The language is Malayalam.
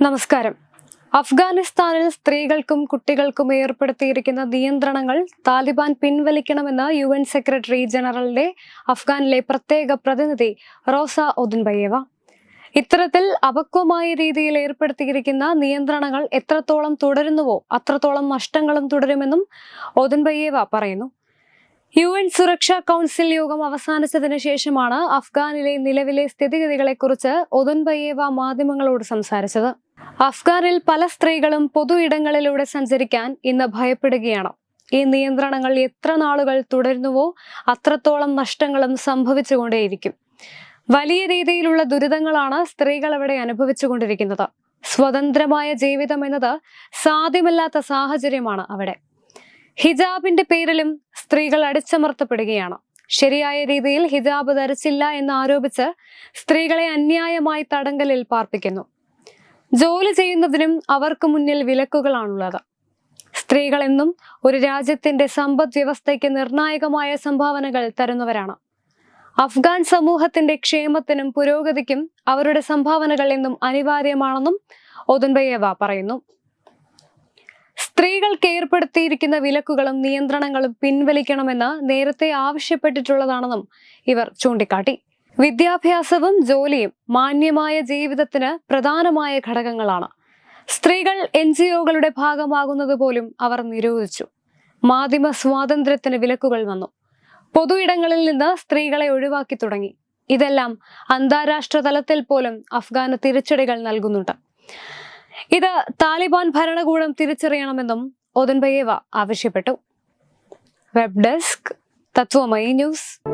നമസ്കാരം. അഫ്ഗാനിസ്ഥാനിൽ സ്ത്രീകൾക്കും കുട്ടികൾക്കും ഏർപ്പെടുത്തിയിരിക്കുന്ന നിയന്ത്രണങ്ങൾ താലിബാൻ പിൻവലിക്കണമെന്ന് യു എൻ സെക്രട്ടറി ജനറലിന്റെ അഫ്ഗാനിലെ പ്രത്യേക പ്രതിനിധി റോസ ഒദുൻബയേവ ഇത്തരത്തിൽ അപക്വമായ രീതിയിൽ ഏർപ്പെടുത്തിയിരിക്കുന്ന നിയന്ത്രണങ്ങൾ എത്രത്തോളം തുടരുന്നുവോ അത്രത്തോളം നഷ്ടങ്ങളും തുടരുമെന്നും ഒതുൻബയേവ പറയുന്നു. യു എൻ സുരക്ഷാ കൗൺസിൽ യോഗം അവസാനിച്ചതിന് ശേഷമാണ് അഫ്ഗാനിലെ നിലവിലെ സ്ഥിതിഗതികളെക്കുറിച്ച് ഒതുൻബയേവ മാധ്യമങ്ങളോട് സംസാരിച്ചത്. അഫ്ഗാനിൽ പല സ്ത്രീകളും പൊതു ഇടങ്ങളിലൂടെ സഞ്ചരിക്കാൻ ഇന്ന് ഭയപ്പെടുകയാണ്. ഈ നിയന്ത്രണങ്ങൾ എത്ര നാളുകൾ തുടരുന്നുവോ അത്രത്തോളം നഷ്ടങ്ങളും സംഭവിച്ചുകൊണ്ടേയിരിക്കും. വലിയ രീതിയിലുള്ള ദുരിതങ്ങളാണ് സ്ത്രീകൾ അവിടെ അനുഭവിച്ചുകൊണ്ടിരിക്കുന്നത്. സ്വതന്ത്രമായ ജീവിതം എന്നത് സാധ്യമല്ലാത്ത സാഹചര്യമാണ് അവിടെ. ഹിജാബിന്റെ പേരിലും സ്ത്രീകൾ അടിച്ചമർത്തപ്പെടുകയാണ്. ശരിയായ രീതിയിൽ ഹിജാബ് ധരിച്ചില്ല എന്ന് ആരോപിച്ച് സ്ത്രീകളെ അന്യായമായി തടങ്കലിൽ പാർപ്പിക്കുന്നു. ജോലി ചെയ്യുന്നതിനും അവർക്ക് മുന്നിൽ വിലക്കുകളാണുള്ളത്. സ്ത്രീകളെന്നും ഒരു രാജ്യത്തിന്റെ സമ്പദ് വ്യവസ്ഥയ്ക്ക് നിർണായകമായ സംഭാവനകൾ തരുന്നവരാണ്. അഫ്ഗാൻ സമൂഹത്തിന്റെ ക്ഷേമത്തിനും പുരോഗതിക്കും അവരുടെ സംഭാവനകൾ എന്നും അനിവാര്യമാണെന്നും ഒതുൻബയേവ പറയുന്നു. സ്ത്രീകൾക്ക് ഏർപ്പെടുത്തിയിരിക്കുന്ന വിലക്കുകളും നിയന്ത്രണങ്ങളും പിൻവലിക്കണമെന്ന് നേരത്തെ ആവശ്യപ്പെട്ടിട്ടുള്ളതാണെന്നും ഇവർ ചൂണ്ടിക്കാട്ടി. വിദ്യാഭ്യാസവും ജോലിയും മാന്യമായ ജീവിതത്തിന് പ്രധാനമായ ഘടകങ്ങളാണ്. സ്ത്രീകൾ എൻ ജി ഒകളുടെ ഭാഗമാകുന്നത് പോലും അവർ നിരോധിച്ചു. മാധ്യമ സ്വാതന്ത്ര്യത്തിന് വിലക്കുകൾ വന്നു. പൊതു ഇടങ്ങളിൽ നിന്ന് സ്ത്രീകളെ ഒഴിവാക്കി തുടങ്ങി. ഇതെല്ലാം അന്താരാഷ്ട്ര തലത്തിൽ പോലും അഫ്ഗാന് തിരിച്ചടികൾ നൽകുന്നുണ്ട്. ഇത് താലിബാൻ ഭരണകൂടം തിരിച്ചറിയണമെന്നും ഒതൻബയേവ ആവശ്യപ്പെട്ടു. Web desk Tathwamayi news.